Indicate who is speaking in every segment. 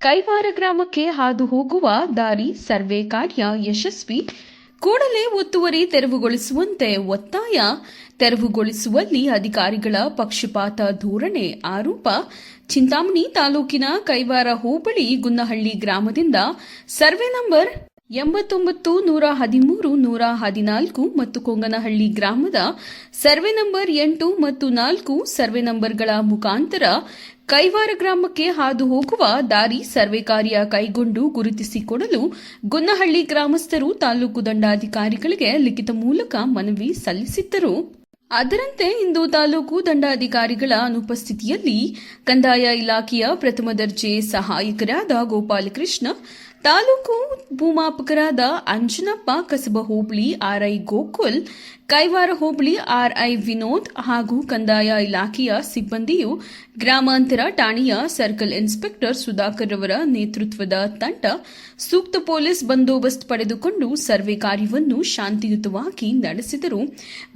Speaker 1: ಕೈವಾರ ಗ್ರಾಮಕ್ಕೆ ಹಾದು ಹೋಗುವ ದಾರಿ ಸರ್ವೆ ಕಾರ್ಯ ಯಶಸ್ವಿ. ಕೂಡಲೇ ಒತ್ತುವರಿ ತೆರವುಗೊಳಿಸುವಂತೆ ಒತ್ತಾಯ. ತೆರವುಗೊಳಿಸುವಲ್ಲಿ ಅಧಿಕಾರಿಗಳ ಪಕ್ಷಪಾತ ಧೋರಣೆ ಆರೋಪ. ಚಿಂತಾಮಣಿ ತಾಲೂಕಿನ ಕೈವಾರ ಹೋಬಳಿ ಗುನ್ನಹಳ್ಳಿ ಗ್ರಾಮದಿಂದ ಸರ್ವೆ ನಂಬರ್ ಎಂಬತ್ತೊಂಬತ್ತು ನೂರ ಹದಿಮೂರು ನೂರ ಹದಿನಾಲ್ಕು ಮತ್ತು ಕೊಂಗನಹಳ್ಳಿ ಗ್ರಾಮದ ಸರ್ವೆ ನಂಬರ್ ಎಂಟು ಮತ್ತು ನಾಲ್ಕು ಸರ್ವೆ ನಂಬರ್ಗಳ ಮುಖಾಂತರ ಕೈವಾರ ಗ್ರಾಮಕ್ಕೆ ಹಾದು ಹೋಗುವ ದಾರಿ ಸರ್ವೆ ಕಾರ್ಯ ಕೈಗೊಂಡು ಗುರುತಿಸಿಕೊಡಲು ಗುನ್ನಹಳ್ಳಿ ಗ್ರಾಮಸ್ಥರು ತಾಲೂಕು ದಂಡಾಧಿಕಾರಿಗಳಿಗೆ ಲಿಖಿತ ಮೂಲಕ ಮನವಿ ಸಲ್ಲಿಸಿದ್ದರು. ಅದರಂತೆ ಇಂದು ತಾಲೂಕು ದಂಡಾಧಿಕಾರಿಗಳ ಅನುಪಸ್ಥಿತಿಯಲ್ಲಿ ಕಂದಾಯ ಇಲಾಖೆಯ ಪ್ರಥಮ ದರ್ಜೆ ಸಹಾಯಕರಾದ ಗೋಪಾಲಕೃಷ್ಣ, ತಾಲೂಕು ಭೂಮಾಪಕರಾದ ಅಂಜನಪ್ಪ ಕಸಬ ಹೋಬಳಿ ಆರ್ಐ ಗೋಕುಲ್ ಕೈವಾರ ಹೋಬಳಿ ಆರ್ಐ ವಿನೋದ್ ಹಾಗೂ ಕಂದಾಯ ಇಲಾಖೆಯ ಸಿಬ್ಬಂದಿಯು ಗ್ರಾಮಾಂತರ ಠಾಣೆಯ ಸರ್ಕಲ್ ಇನ್ಸ್ಪೆಕ್ಟರ್ ಸುಧಾಕರ್ ಅವರ ನೇತೃತ್ವದ ತಂಡ ಸೂಕ್ತ ಪೊಲೀಸ್ ಬಂದೋಬಸ್ತ್ ಪಡೆದುಕೊಂಡು ಸರ್ವೆ ಕಾರ್ಯವನ್ನು ಶಾಂತಿಯುತವಾಗಿ ನಡೆಸಿದರು.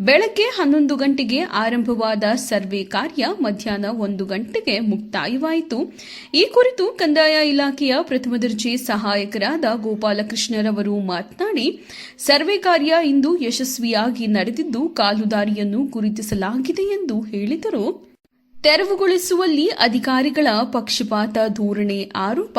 Speaker 1: ಬೆಳಗ್ಗೆ ಹನ್ನೊಂದು ಗಂಟೆಗೆ ಆರಂಭವಾದ ಸರ್ವೆ ಕಾರ್ಯ ಮಧ್ಯಾಹ್ನ ಒಂದು ಗಂಟೆಗೆ ಮುಕ್ತಾಯವಾಯಿತು. ಈ ಕುರಿತು ಕಂದಾಯ ಇಲಾಖೆಯ ಪ್ರಥಮ ದರ್ಜೆ ಸಹಾಯಕರಾದ ಗೋಪಾಲಕೃಷ್ಣರವರು ಮಾತನಾಡಿ, ಸರ್ವೆ ಕಾರ್ಯ ಇಂದು ಯಶಸ್ವಿಯಾಗಿ ನಡೆದಿದ್ದು ಕಾಲುದಾರಿಯನ್ನು ಗುರುತಿಸಲಾಗಿದೆ ಎಂದು ಹೇಳಿದರು. ತೆರವುಗೊಳಿಸುವಲ್ಲಿ ಅಧಿಕಾರಿಗಳ ಪಕ್ಷಪಾತ ಧೋರಣೆ ಆರೋಪ.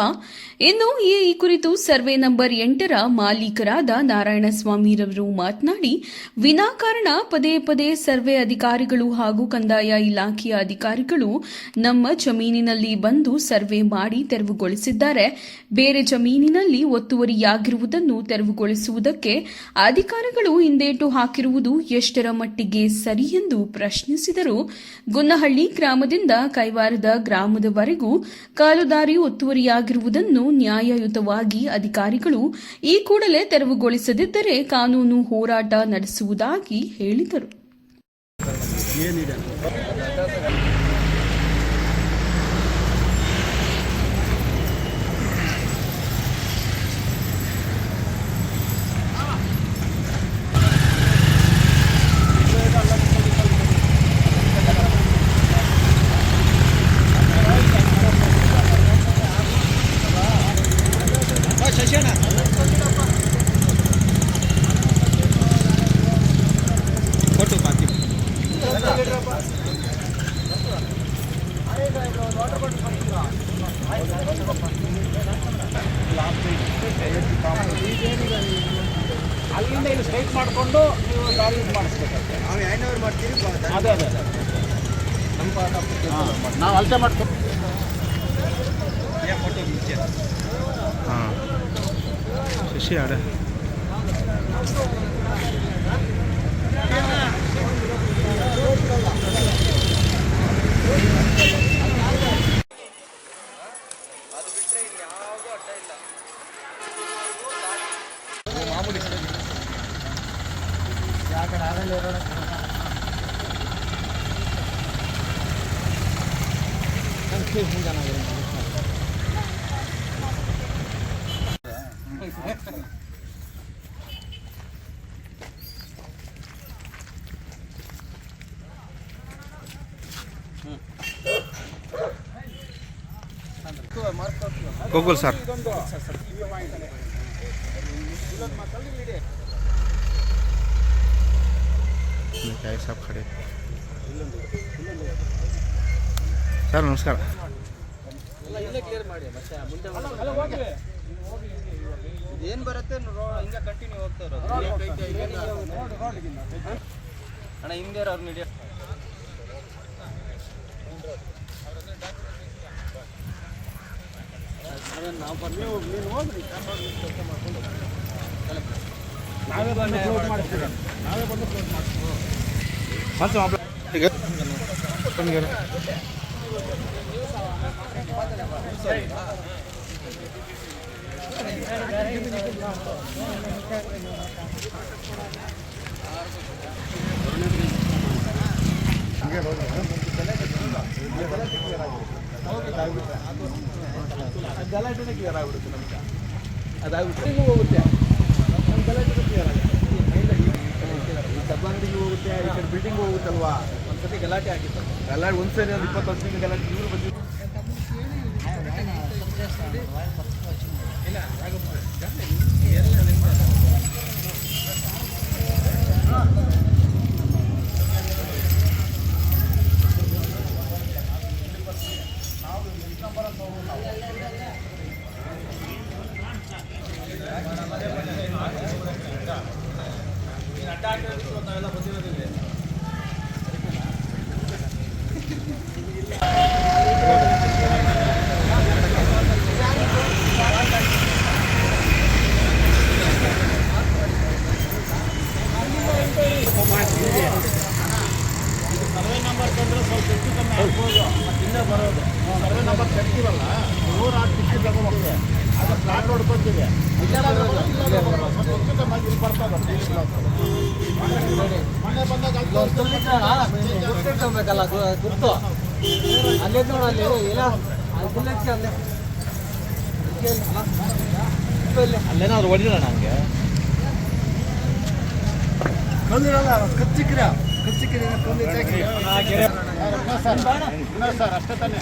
Speaker 1: ಇನ್ನು ಈ ಕುರಿತು ಸರ್ವೆ ನಂಬರ್ ಎಂಟರ ಮಾಲೀಕರಾದ ನಾರಾಯಣಸ್ವಾಮಿರವರು ಮಾತನಾಡಿ, ವಿನಾಕಾರಣ ಪದೇ ಪದೇ ಸರ್ವೆ ಅಧಿಕಾರಿಗಳು ಹಾಗೂ ಕಂದಾಯ ಇಲಾಖೆಯ ಅಧಿಕಾರಿಗಳು ನಮ್ಮ ಜಮೀನಿನಲ್ಲಿ ಬಂದು ಸರ್ವೆ ಮಾಡಿ ತೆರವುಗೊಳಿಸಿದ್ದಾರೆ. ಬೇರೆ ಜಮೀನಿನಲ್ಲಿ ಒತ್ತುವರಿಯಾಗಿರುವುದನ್ನು ತೆರವುಗೊಳಿಸುವುದಕ್ಕೆ ಅಧಿಕಾರಿಗಳು ಹಿಂದೇಟು ಹಾಕಿರುವುದು ಎಷ್ಟರ ಮಟ್ಟಿಗೆ ಸರಿ ಎಂದು ಪ್ರಶ್ನಿಸಿದರು. ಗುನ್ನಹಳ್ಳಿ ಗ್ರಾಮದಿಂದ ಕೈವಾರದ ಗ್ರಾಮದವರೆಗೂ ಕಾಲುದಾರಿ ಒತ್ತುವರಿಯಾಗಿರುವುದನ್ನು ನ್ಯಾಯಯುತವಾಗಿ ಅಧಿಕಾರಿಗಳು ಈ ಕೂಡಲೇ ತೆರವುಗೊಳಿಸದಿದ್ದರೆ ಕಾನೂನು ಹೋರಾಟ ನಡೆಸುವುದಾಗಿ ಹೇಳಿದರು.
Speaker 2: ಅಲ್ಲಿಂದ ಇಲ್ಲಿ ಸ್ಟ್ರೈಟ್ ಮಾಡಿಕೊಂಡು ನೀವು ಗಾಡಿ ಇದು ಮಾಡಿಸ್ಬೇಕಾಗ್ತದೆ
Speaker 3: ನಾವು ಐನೂರು ಮಾಡ್ತೀವಿ
Speaker 2: ಅದೇ ಅದೇ ಅದೇ. ನಾವು ಅಳತೆ
Speaker 3: ಮಾಡ್ತೀವಿ
Speaker 4: ಹಾಂ. ಶಶಿ ಆಡ. ಗೋಕುಲ್ ಸರ್ क्या सब खड़े ಸರ್ ನಮಸ್ಕಾರ
Speaker 3: ಏನು ಬರುತ್ತೆ ಹಿಂಗೆ ಕಂಟಿನ್ಯೂ ಹೋಗ್ತಾ ಇರೋದು. ಅಣ್ಣ ಹಿಂದೆ ಅವ್ರು ನಡೆಯ
Speaker 2: ನಾವೇ ಬಂದು ಕ್ಲೋಸ್ ಮಾಡ್ತೀವಿ. ನಾವೇ ಬಂದು ಕ್ಲೋಸ್ ಮಾಡಿಸ್ತೀವಿ
Speaker 4: ಈಗ ಬನ್ನಿ
Speaker 2: ಗಲಾಟೆನೇ ಕ್ಲಿಯರ್ ಹೋಗುತ್ತೆ ಕ್ಲಿಯರ್ ಆಗುತ್ತೆ ಹೋಗುತ್ತೆ ಬಿಲ್ಡಿಂಗ್ ಹೋಗುತ್ತಲ್ವಾ ಒಂದ್ಸತಿ ಗಲಾಟೆ ಆಗಿತ್ತು ಗಲಾಟೆ ಒಂದ್ಸರಿ ಒಂದು ಇಪ್ಪತ್ತು ವರ್ಷದಿಂದ ಗಲಾಟೆ ಇವರು ಬಂದಿದ್ದು Thank you.
Speaker 3: ಗುರ್ತಿಟ್ಕೊಬೇಕಲ್ಲ ಗುರ್ತು ಅಲ್ಲೇ ನೋಡ ಅಲ್ಲಿ ಇಲ್ಲ ಅಲ್ಲೇ
Speaker 2: ಅಲ್ಲೇನಾದ್ರು ಹೊಡಿಲ್ಲ ನನಗೆ ಕಲ್ಲಿರಲ್ಲ ಕಚ್ಚಿಕ್ರ ಕಚ್ಚಿಕ್ರ ಕಲ್ಲು ಸರ್ ಅಷ್ಟೇ ತಾನೇ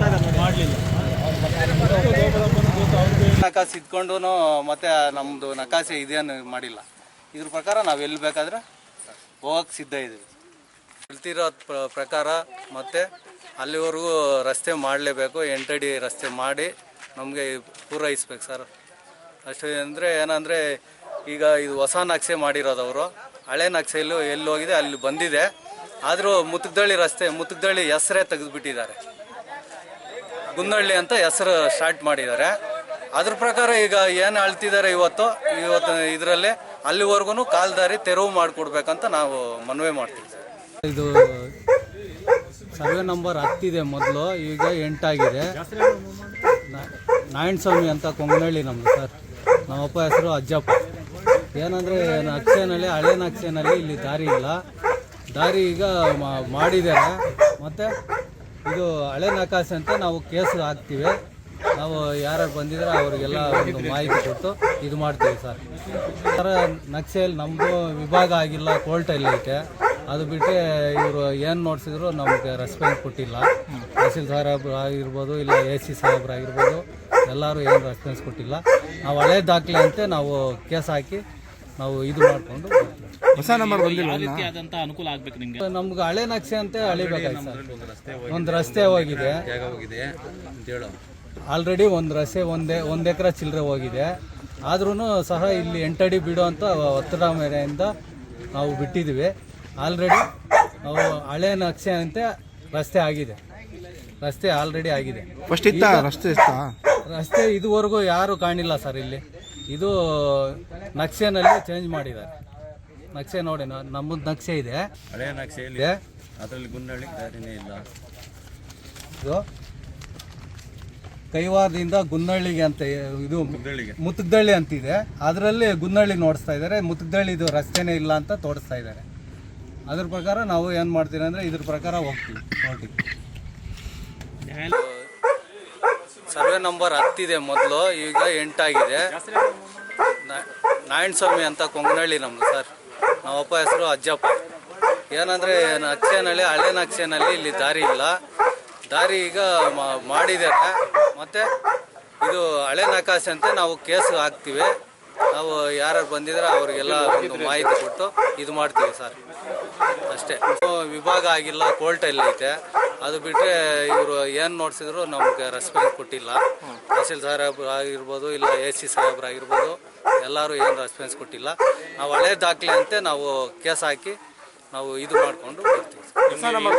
Speaker 3: ನಕಾಸೆ ಇದ್ಕೊಂಡು ಮತ್ತೆ ನಮ್ಮದು ನಕಾಸೆ ಇದೇನು ಮಾಡಿಲ್ಲ. ಇದ್ರ ಪ್ರಕಾರ ನಾವು ಎಲ್ಲಿ ಬೇಕಾದ್ರೆ ಹೋಗಕ್ಕೆ ಸಿದ್ಧ ಇದ್ದೀವಿ ಹೇಳ್ತಿರೋ ಪ್ರಕಾರ ಮತ್ತೆ ಅಲ್ಲಿವರೆಗೂ ರಸ್ತೆ ಮಾಡಲೇಬೇಕು, ಎಂಟಡಿ ರಸ್ತೆ ಮಾಡಿ ನಮಗೆ ಪೂರೈಸ್ಬೇಕು ಸರ್. ಅಷ್ಟೇ ಅಂದರೆ ಏನಂದರೆ ಈಗ ಇದು ಹೊಸ ನಕ್ಷೆ ಮಾಡಿರೋದವರು ಹಳೆ ನಕ್ಷೆಯಲ್ಲೂ ಎಲ್ಲಿ ಹೋಗಿದೆ ಅಲ್ಲಿ ಬಂದಿದೆ. ಆದರೂ ಮುತ್ತುಗದಳ್ಳಿ ರಸ್ತೆ ಮುತ್ತುಗದಳ್ಳಿ ಹೆಸರೇ ತೆಗೆದುಬಿಟ್ಟಿದ್ದಾರೆ. ಗುಂದಳ್ಳಿ ಅಂತ ಹೆಸರು ಸ್ಟಾರ್ಟ್ ಮಾಡಿದ್ದಾರೆ. ಅದ್ರ ಪ್ರಕಾರ ಈಗ ಏನು ಅಳ್ತಿದ್ದಾರೆ ಇವತ್ತು ಇವತ್ತು ಇದರಲ್ಲಿ ಅಲ್ಲಿವರೆಗೂ ಕಾಲ್ದಾರಿ ತೆರವು ಮಾಡಿಕೊಡ್ಬೇಕಂತ ನಾವು ಮನವಿ ಮಾಡ್ತೀವಿ.
Speaker 5: ಇದು ಸರ್ವೆ ನಂಬರ್ ಹತ್ತಿದೆ ಮೊದಲು, ಈಗ ಎಂಟಾಗಿದೆ. ನಾ- ನಾರಾಯಣ ಸ್ವಾಮಿ ಅಂತ ಕೊಂಗನಹಳ್ಳಿ ನಮ್ಮದು ಸರ್. ನಮ್ಮಪ್ಪ ಹೆಸರು ಅಜ್ಜಪ್ಪ. ಏನಂದರೆ ನಕ್ಷೆನಲ್ಲಿ ಹಳೆ ನಕ್ಷೆನಲ್ಲಿ ಇಲ್ಲಿ ದಾರಿ ಇಲ್ಲ. ದಾರಿ ಈಗ ಮಾಡಿದ್ದಾರೆ. ಮತ್ತು ಇದು ಹಳೆ ನಕಾಸೆ ಅಂತ ನಾವು ಕೇಸ್ ಹಾಕ್ತೀವಿ. ನಾವು ಯಾರು ಬಂದಿದ್ರೆ ಅವರಿಗೆಲ್ಲ ಒಂದು ಮಾಹಿತಿ ಕೊಟ್ಟು ಇದು ಮಾಡ್ತೀವಿ ಸರ್. ಸರ್ ನಕ್ಷೆಯಲ್ಲಿ ನಮ್ಮದು ವಿಭಾಗ ಆಗಿಲ್ಲ ಕೋರ್ಟಲ್ಲಿ ಐತೆ. ಅದು ಬಿಟ್ಟರೆ ಇವರು ಏನು ನೋಡಿಸಿದ್ರು ನಮಗೆ ರೆಸ್ಪಾನ್ಸ್ ಕೊಟ್ಟಿಲ್ಲ. ತಹಸೀಲ್ ಸಾಹೇಬ್ರು ಆಗಿರ್ಬೋದು ಇಲ್ಲ ಎ ಸಿ ಸಾಹೇಬ್ರು ಆಗಿರ್ಬೋದು, ಎಲ್ಲರೂ ಏನು ರೆಸ್ಪಾನ್ಸ್ ಕೊಟ್ಟಿಲ್ಲ. ನಾವು ಹಳೆ ದಾಖಲೆ ಅಂತೆ ನಾವು ಕೇಸ್ ಹಾಕಿ ನಾವು ಇದು ಮಾಡಿಕೊಂಡು
Speaker 4: ಹೊಸ ನಂಬರ್ ಬಂದಿಲ್ಲ
Speaker 5: ನಮ್ಗೆ? ಹಳೆ ನಕ್ಷೆ ಅಂತ ಅಳಿಬೇಕಾಯ್ತು. ಸರ್ ಒಂದು ರಸ್ತೆ ಹೋಗಿದೆ. ಆಲ್ರೆಡಿ ಒಂದು ರಸ್ತೆ ಒಂದೇ ಒಂದು ಎಕರೆ ಚಿಲ್ಲರೆ ಹೋಗಿದೆ. ಆದ್ರೂ ಸಹ ಇಲ್ಲಿ ಎಂಟಡಿ ಬಿಡೋ ಅಂತ ಒತ್ತಡ ಮೇರೆಯಿಂದ ನಾವು ಬಿಟ್ಟಿದ್ದೀವಿ ಆಲ್ರೆಡಿ ನಾವು ಹಳೆ ನಕ್ಷೆ ಅಂತ ರಸ್ತೆ ಆಗಿದೆ. ರಸ್ತೆ ಆಲ್ರೆಡಿ ಆಗಿದೆ.
Speaker 4: ಫಸ್ಟ್ ಇತ್ತಾ? ರಸ್ತೆ ಇತ್ತಾ?
Speaker 5: ರಸ್ತೆ ಇದುವರೆಗೂ ಯಾರು ಕಾಣಿಲ್ಲ ಸರ್ ಇಲ್ಲಿ. ಇದು ನಕ್ಷೆನಲ್ಲಿ ಚೇಂಜ್ ಮಾಡಿದ್ದಾರೆ. ನಕ್ಷೆ ನೋಡಿ ನಮ್ಮದು ನಕ್ಷೆ ಇದೆ.
Speaker 6: ಹಳೆ ನಕ್ಷೆಯಲ್ಲಿ
Speaker 5: ಇದೆ.
Speaker 6: ಅದರಲ್ಲಿ ಗುನ್ನಳ್ಳಿ ದಾರಿನೇ ಇಲ್ಲ.
Speaker 5: ಇದು ಕೈವಾರದಿಂದ ಗುನ್ನಳ್ಳಿಗೆ ಅಂತ ಇದು
Speaker 6: ಮುತುಗ್ದಳ್ಳಿ
Speaker 5: ಅಂತ ಅಂತಿದೆ ಅದರಲ್ಲಿ ಗುನ್ನಳ್ಳಿ ನೋಡಿಸ್ತಾ ಇದ್ದಾರೆ ಮುತುಗ್ದಳ್ಳಿ ಇದು ರಸ್ತೆನೇ ಇಲ್ಲ ಅಂತ ತೋರಿಸ್ತಾ ಇದ್ದಾರೆ ಅದ್ರ ಪ್ರಕಾರ ನಾವು ಏನು ಮಾಡ್ತೀವಿ ಅಂದರೆ ಇದ್ರ ಪ್ರಕಾರ ಹೋಗ್ತೀವಿ. ನೋಡಿ.
Speaker 3: ಸರ್ವೆ ನಂಬರ್ ಹತ್ತಿದೆ ಮೊದಲು ಈಗ ಎಂಟಾಗಿದೆ. ನಾರಾಯಣ ಸ್ವಾಮಿ ಅಂತ ಕೊಂಗನಹಳ್ಳಿ ನಮ್ಮದು ಸರ್. ನಮ್ಮಪ್ಪ ಹೆಸರು ಅಜ್ಜಪ್ಪ. ಏನಂದರೆ ನಕ್ಷೆನಲ್ಲಿ ಹಳೆ ನಕ್ಷೆನಲ್ಲಿ ಇಲ್ಲಿ ದಾರಿ ಇಲ್ಲ. ದಾರಿ ಈಗ ಮಾಡಿದ್ದಾರೆ. ಮತ್ತು ಇದು ಹಳೆ ನಕಾಸೆ ಅಂತ ನಾವು ಕೇಸ್ ಹಾಕ್ತೀವಿ. ನಾವು ಯಾರು ಬಂದಿದ್ರೆ ಅವರಿಗೆಲ್ಲ ಒಂದು ಮಾಹಿತಿ ಕೊಟ್ಟು ಇದು ಮಾಡ್ತೀವಿ ಸರ್. ಅಷ್ಟೇ. ವಿಭಾಗ ಆಗಿಲ್ಲ ಕೋರ್ಟಲ್ಲಿ ಐತೆ. ಅದು ಬಿಟ್ಟರೆ ಇವರು ಏನು ನೋಡಿಸಿದ್ರು ನಮ್ಗೆ ರೆಸ್ಪಾನ್ಸ್ ಕೊಟ್ಟಿಲ್ಲ. ತಹಸೀಲ್ ಸಾಹೇಬ್ರು ಆಗಿರ್ಬೋದು ಇಲ್ಲ ಎ ಸಿ ಸಾಹೇಬ್ರು ಆಗಿರ್ಬೋದು, ಎಲ್ಲರೂ ಏನು ರೆಸ್ಪಾನ್ಸ್ ಕೊಟ್ಟಿಲ್ಲ. ನಾವು ಹಳೆ ದಾಖಲೆ ಅಂತೆ ನಾವು ಕೇಸ್ ಹಾಕಿ ನಾವು ಇದು ಮಾಡಿಕೊಂಡು ಬರ್ತೀವಿ